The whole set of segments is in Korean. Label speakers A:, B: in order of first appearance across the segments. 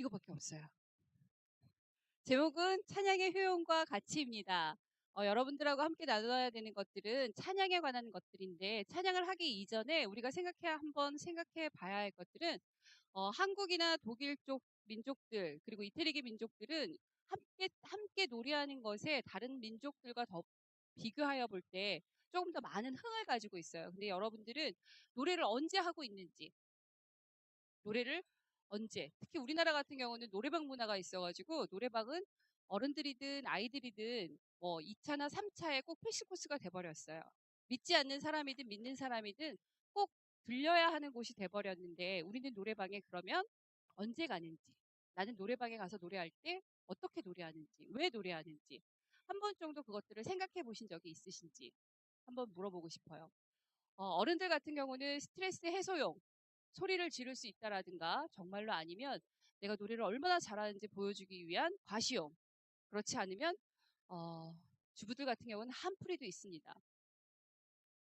A: 이거밖에 없어요. 제목은 찬양의 효용과 가치입니다. 어, 여러분들하고 함께 나눠야 되는 것들은 찬양에 관한 것들인데 찬양을 하기 이전에 우리가 생각해야 한번 생각해 봐야 할 것들은 어, 한국이나 독일 쪽 민족들 그리고 이태리계 민족들은 함께 함께 노래하는 것에 다른 민족들과 더 비교하여 볼 때 조금 더 많은 흥을 가지고 있어요. 근데 여러분들은 노래를 언제 하고 있는지 노래를 언제 특히 우리나라 같은 경우는 노래방 문화가 있어가지고 노래방은 어른들이든 아이들이든 뭐 2차나 3차에 꼭 필수 코스가 돼버렸어요. 믿지 않는 사람이든 믿는 사람이든 꼭 들려야 하는 곳이 돼버렸는데 우리는 노래방에 그러면 언제 가는지 나는 노래방에 가서 노래할 때 어떻게 노래하는지 왜 노래하는지 한 번 정도 그것들을 생각해 보신 적이 있으신지 한번 물어보고 싶어요. 어, 른들 같은 경우는 스트레스 해소용 소리를 지를 수 있다라든가 정말로 아니면 내가 노래를 얼마나 잘하는지 보여주기 위한 과시용 그렇지 않으면 어, 주부들 같은 경우는 한풀이도 있습니다.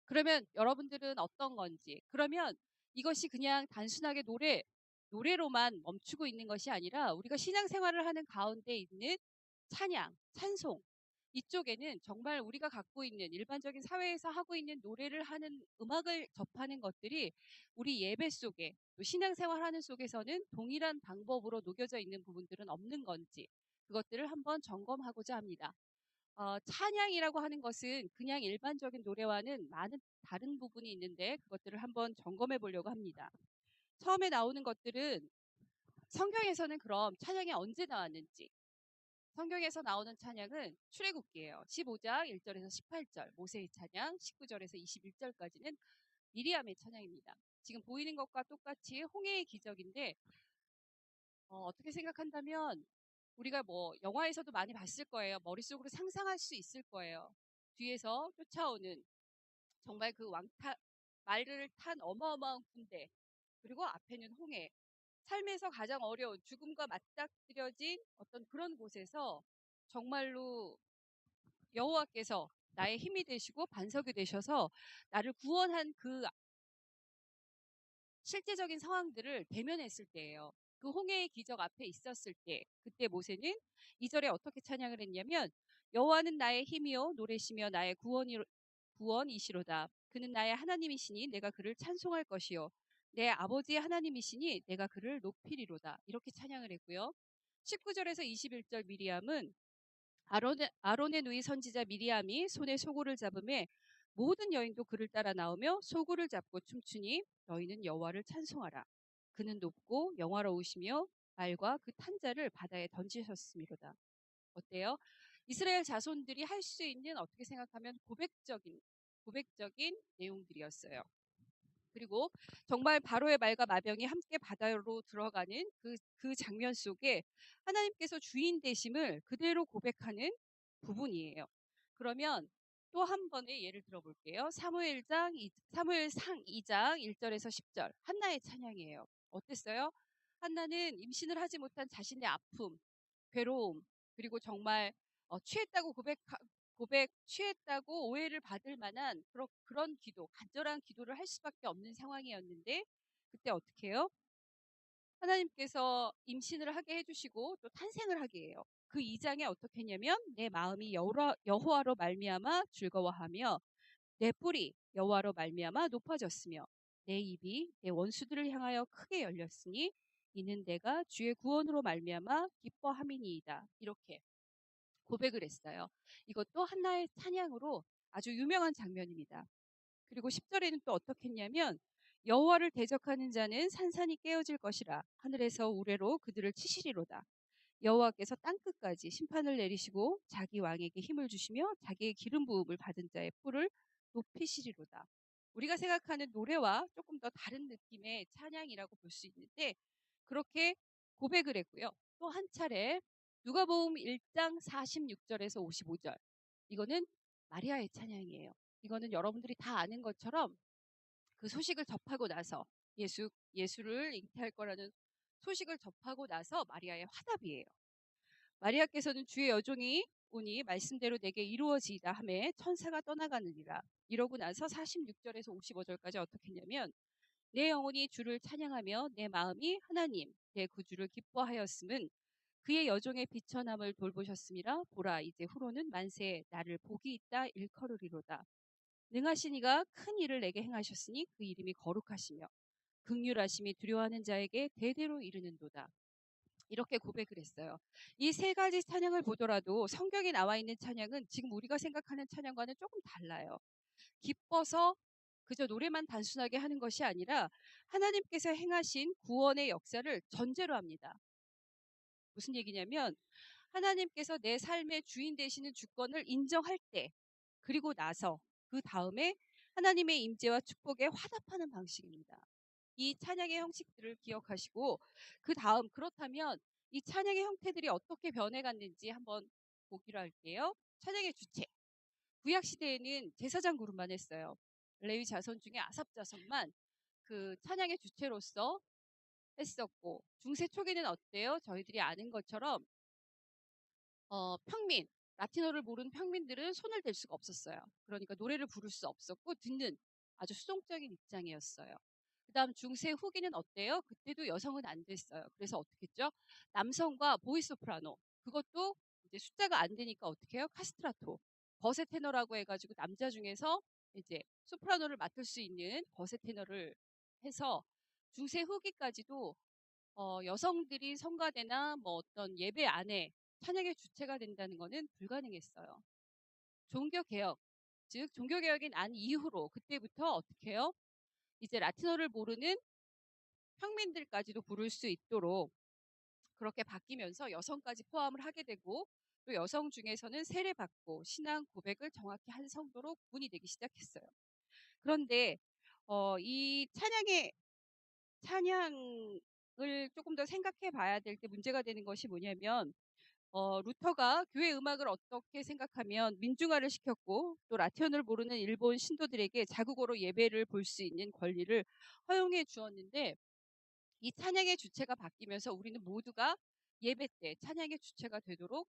A: 그러면 여러분들은 어떤 건지 그러면 이것이 그냥 단순하게 노래 노래로만 멈추고 있는 것이 아니라 우리가 신앙생활을 하는 가운데 있는 찬양, 찬송 이쪽에는 정말 우리가 갖고 있는 일반적인 사회에서 하고 있는 노래를 하는 음악을 접하는 것들이 우리 예배 속에 또 신앙생활 하는 속에서는 동일한 방법으로 녹여져 있는 부분들은 없는 건지 그것들을 한번 점검하고자 합니다. 어, 찬양이라고 하는 것은 그냥 일반적인 노래와는 많은 다른 부분이 있는데 그것들을 한번 점검해 보려고 합니다. 처음에 나오는 것들은 성경에서는 그럼 찬양이 언제 나왔는지 성경에서 나오는 찬양은 출애굽기예요. 15장 1절에서 18절 모세의 찬양, 19절에서 21절까지는 미리암의 찬양입니다. 지금 보이는 것과 똑같이 홍해의 기적인데 어, 떻게 생각한다면 우리가 뭐 영화에서도 많이 봤을 거예요. 머릿속으로 상상할 수 있을 거예요. 뒤에서 쫓아오는 정말 그 왕타 말을 탄 어마어마한 군대 그리고 앞에는 홍해 삶에서 가장 어려운 죽음과 맞닥뜨려진 어떤 그런 곳에서 정말로 여호와께서 나의 힘이 되시고 반석이 되셔서 나를 구원한 그 실제적인 상황들을 대면했을 때예요. 그 홍해의 기적 앞에 있었을 때 그때 모세는 이절에 어떻게 찬양을 했냐면 여호와는 나의 힘이요 노래시며 나의 구원이 구원이시로다. 그는 나의 하나님이시니 내가 그를 찬송할 것이요 내 아버지의 하나님이시니 내가 그를 높이리로다. 이렇게 찬양을 했고요. 19절에서 21절 미리암은 아론의, 아론의 누이 선지자 미리암이 손에 소고를 잡음에 모든 여인도 그를 따라 나오며 소고를 잡고 춤추니 너희는 여호와를 찬송하라. 그는 높고 영화로우시며 말과 그 탄자를 바다에 던지셨음이로다. 어때요? 이스라엘 자손들이 할 수 있는 어떻게 생각하면 고백적인 고백적인 내용들이었어요. 그리고 정말 바로의 말과 마병이 함께 바다로 들어가는 그, 그 장면 속에 하나님께서 주인 되심을 그대로 고백하는 부분이에요. 그러면 또 한 번의 예를 들어볼게요. 사무엘장, 사무엘상 2장 1절에서 10절. 한나의 찬양이에요. 어땠어요? 한나는 임신을 하지 못한 자신의 아픔, 괴로움, 그리고 정말 어, 취했다고 고백, 고백 취했다고 오해를 받을 만한 그런, 그런 기도, 간절한 기도를 할 수밖에 없는 상황이었는데 그때 어떻게 해요? 하나님께서 임신을 하게 해주시고 또 탄생을 하게 해요. 그 2장에 어떻게 했냐면 내 마음이 여호와로 말미암아 즐거워하며 내 뿔이 여호와로 말미암아 높아졌으며 내 입이 내 원수들을 향하여 크게 열렸으니 이는 내가 주의 구원으로 말미암아 기뻐함이니이다. 이렇게 고백을 했어요. 이것도 한나의 찬양으로 아주 유명한 장면입니다. 그리고 10절에는 또 어떻게 했냐면 여호와를 대적하는 자는 산산이 깨어질 것이라 하늘에서 우레로 그들을 치시리로다. 여호와께서 땅 끝까지 심판을 내리시고 자기 왕에게 힘을 주시며 자기의 기름 부음을 받은 자의 뿔을 높이시리로다. 우리가 생각하는 노래와 조금 더 다른 느낌의 찬양이라고 볼 수 있는데 그렇게 고백을 했고요. 또 한 차례 누가복음 1장 46절에서 55절. 이거는 마리아의 찬양이에요. 이거는 여러분들이 다 아는 것처럼 그 소식을 접하고 나서 예수 예수를 잉태할 거라는 소식을 접하고 나서 마리아의 화답이에요. 마리아께서는 주의 여종이 오니 말씀대로 내게 이루어지이다 함에 천사가 떠나가느니라. 이러고 나서 46절에서 55절까지 어떻게 했냐면 내 영혼이 주를 찬양하며 내 마음이 하나님 내 구주를 기뻐하였음은 그의 여종의 비천함을 돌보셨음이라 보라 이제 후로는 만세 나를 복이 있다 일컬으리로다 능하신 이가 큰 일을 내게 행하셨으니 그 이름이 거룩하시며 극률하심이 두려워하는 자에게 대대로 이르는도다 이렇게 고백을 했어요. 이 세 가지 찬양을 보더라도 성경에 나와 있는 찬양은 지금 우리가 생각하는 찬양과는 조금 달라요. 기뻐서 그저 노래만 단순하게 하는 것이 아니라 하나님께서 행하신 구원의 역사를 전제로 합니다. 무슨 얘기냐면 하나님께서 내 삶의 주인 되시는 주권을 인정할 때 그리고 나서 그 다음에 하나님의 임재와 축복에 화답하는 방식입니다. 이 찬양의 형식들을 기억하시고 그 다음 그렇다면 이 찬양의 형태들이 어떻게 변해갔는지 한번 보기로 할게요. 찬양의 주체. 구약 시대에는 제사장 그룹만 했어요. 레위 자손 중에 아삽 자손만 그 찬양의 주체로서 했었고 중세 초기는 어때요? 저희들이 아는 것처럼 어, 평민 라틴어를 모르는 평민들은 손을 댈 수가 없었어요. 그러니까 노래를 부를 수 없었고 듣는 아주 수동적인 입장이었어요. 그다음 중세 후기는 어때요? 그때도 여성은 안 됐어요. 그래서 어떻게 했죠? 남성과 보이소프라노 그것도 이제 숫자가 안 되니까 어떻게 해요? 카스트라토 거세 테너라고 해가지고 남자 중에서 이제 소프라노를 맡을 수 있는 거세 테너를 해서 중세 후기까지도 어, 여성들이 성가대나 뭐 어떤 예배 안에 찬양의 주체가 된다는 것은 불가능했어요. 종교 개혁, 즉 종교 개혁이 난 이후로 그때부터 어떻게 해요? 이제 라틴어를 모르는 평민들까지도 부를 수 있도록 그렇게 바뀌면서 여성까지 포함을 하게 되고 또 여성 중에서는 세례받고 신앙 고백을 정확히 한 성도로 구분이 되기 시작했어요. 그런데 어, 이 찬양의 찬양을 조금 더 생각해 봐야 될 때 문제가 되는 것이 뭐냐면 어, 루터가 교회 음악을 어떻게 생각하면 민중화를 시켰고 또 라틴어를 모르는 일본 신도들에게 자국어로 예배를 볼 수 있는 권리를 허용해 주었는데 이 찬양의 주체가 바뀌면서 우리는 모두가 예배 때 찬양의 주체가 되도록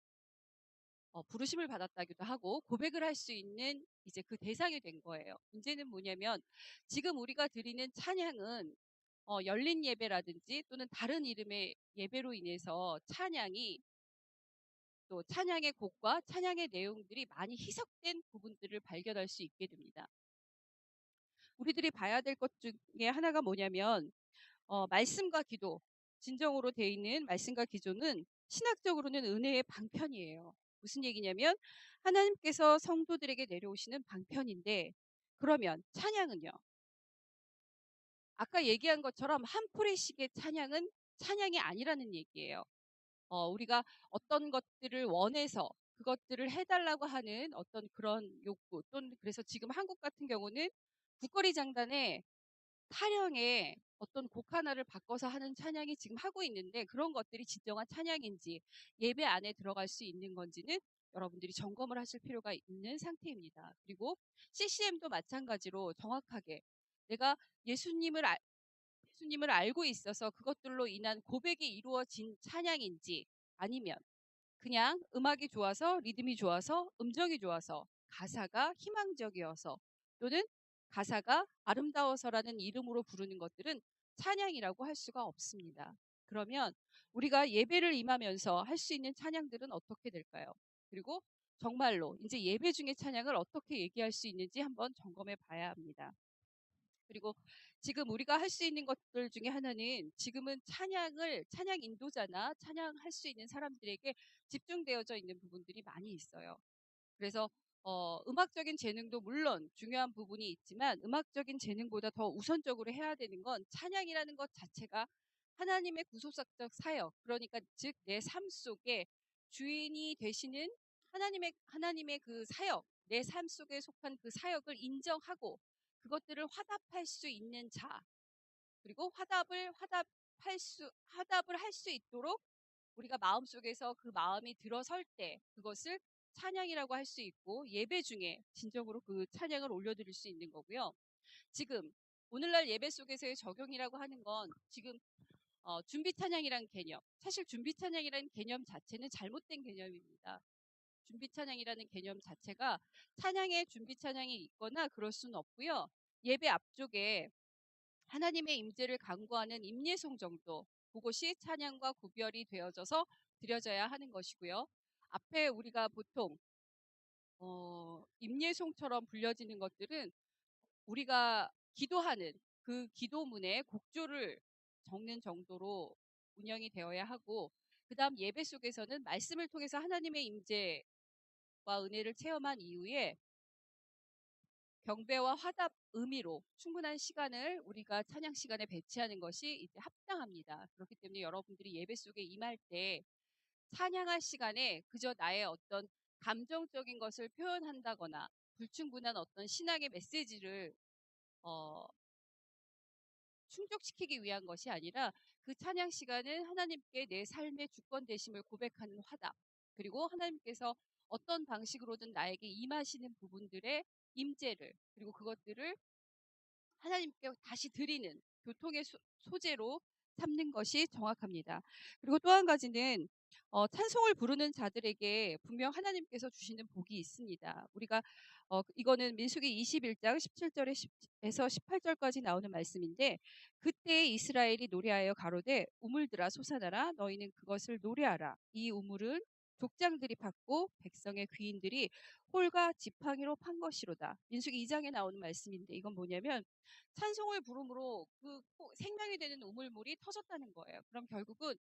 A: 어, 부르심을 받았다기도 하고 고백을 할 수 있는 이제 그 대상이 된 거예요. 문제는 뭐냐면 지금 우리가 드리는 찬양은 어, 열린 예배라든지 또는 다른 이름의 예배로 인해서 찬양이 또 찬양의 곡과 찬양의 내용들이 많이 희석된 부분들을 발견할 수 있게 됩니다. 우리들이 봐야 될 것 중에 하나가 뭐냐면 어, 말씀과 기도, 진정으로 돼 있는 말씀과 기도는 신학적으로는 은혜의 방편이에요. 무슨 얘기냐면 하나님께서 성도들에게 내려오시는 방편인데 그러면 찬양은요. 아까 얘기한 것처럼 한 포레씩의 찬양은 찬양이 아니라는 얘기예요. 어, 우리가 어떤 것들을 원해서 그것들을 해달라고 하는 어떤 그런 욕구 또는 그래서 지금 한국 같은 경우는 국거리 장단에 타령에 어떤 곡 하나를 바꿔서 하는 찬양이 지금 하고 있는데 그런 것들이 진정한 찬양인지 예배 안에 들어갈 수 있는 건지는 여러분들이 점검을 하실 필요가 있는 상태입니다. 그리고 CCM도 마찬가지로 정확하게 내가 예수님을 알, 예수님을 알고 있어서 그것들로 인한 고백이 이루어진 찬양인지 아니면 그냥 음악이 좋아서 리듬이 좋아서 음정이 좋아서 가사가 희망적이어서 또는 가사가 아름다워서라는 이름으로 부르는 것들은 찬양이라고 할 수가 없습니다. 그러면 우리가 예배를 임하면서 할 수 있는 찬양들은 어떻게 될까요? 그리고 정말로 이제 예배 중에 찬양을 어떻게 얘기할 수 있는지 한번 점검해 봐야 합니다. 그리고 지금 우리가 할 수 있는 것들 중에 하나는 지금은 찬양을 찬양 인도자나 찬양할 수 있는 사람들에게 집중되어져 있는 부분들이 많이 있어요. 그래서 어, 음악적인 재능도 물론 중요한 부분이 있지만 음악적인 재능보다 더 우선적으로 해야 되는 건 찬양이라는 것 자체가 하나님의 구속사적 사역, 그러니까 즉 내 삶 속에 주인이 되시는 하나님의 하나님의 그 사역, 내 삶 속에 속한 그 사역을 인정하고 그것들을 화답할 수 있는 자 그리고 화답을 화답할 수 화답을 할 수 있도록 우리가 마음속에서 그 마음이 들어설 때 그것을 찬양이라고 할 수 있고 예배 중에 진정으로 그 찬양을 올려드릴 수 있는 거고요. 지금 오늘날 예배 속에서의 적용이라고 하는 건 지금 어, 준비 찬양이란 개념 사실 준비 찬양이라는 개념 자체는 잘못된 개념입니다. 준비 찬양이라는 개념 자체가 찬양에 준비 찬양이 있거나 그럴 수는 없고요. 예배 앞쪽에 하나님의 임재를 간구하는 임예송 정도 그것이 찬양과 구별이 되어져서 드려져야 하는 것이고요. 앞에 우리가 보통 어, 임예송처럼 불려지는 것들은 우리가 기도하는 그 기도문에 곡조를 적는 정도로 운영이 되어야 하고 그 다음 예배 속에서는 말씀을 통해서 하나님의 임재와 은혜를 체험한 이후에 경배와 화답 의미로 충분한 시간을 우리가 찬양 시간에 배치하는 것이 이제 합당합니다. 그렇기 때문에 여러분들이 예배 속에 임할 때 찬양할 시간에 그저 나의 어떤 감정적인 것을 표현한다거나 불충분한 어떤 신앙의 메시지를 어, 충족시키기 위한 것이 아니라 그 찬양 시간은 하나님께 내 삶의 주권 되심을 고백하는 화답 그리고 하나님께서 어떤 방식으로든 나에게 임하시는 부분들의 임재를 그리고 그것들을 하나님께 다시 드리는 교통의 소, 소재로 삼는 것이 정확합니다. 그리고 또 한 가지는 어, 찬송을 부르는 자들에게 분명 하나님께서 주시는 복이 있습니다. 우리가 어, 이거는 민수기 21장 17절에서 18절까지 나오는 말씀인데 그때 이스라엘이 노래하여 가로되 우물들아 솟아나라 너희는 그것을 노래하라 이 우물은 족장들이 팠고 백성의 귀인들이 홀과 지팡이로 판 것이로다. 민수기 2장에 나오는 말씀인데 이건 뭐냐면 찬송을 부름으로 그 생명이 되는 우물물이 터졌다는 거예요. 그럼 결국은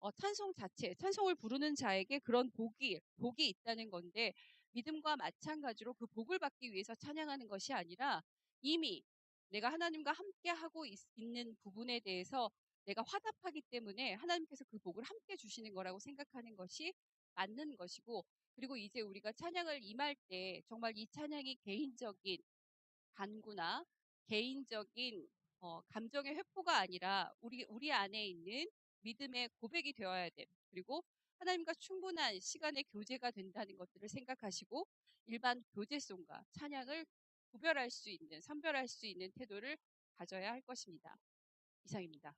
A: 어, 찬송 자체, 찬송을 부르는 자에게 그런 복이 복이 있다는 건데 믿음과 마찬가지로 그 복을 받기 위해서 찬양하는 것이 아니라 이미 내가 하나님과 함께 하고 있, 있는 부분에 대해서 내가 화답하기 때문에 하나님께서 그 복을 함께 주시는 거라고 생각하는 것이 맞는 것이고 그리고 이제 우리가 찬양을 임할 때 정말 이 찬양이 개인적인 간구나 개인적인 어, 감정의 회포가 아니라 우리 우리 안에 있는 믿음의 고백이 되어야 돼. 그리고 하나님과 충분한 시간의 교제가 된다는 것들을 생각하시고 일반 교제송과 찬양을 구별할 수 있는 선별할 수 있는 태도를 가져야 할 것입니다. 이상입니다.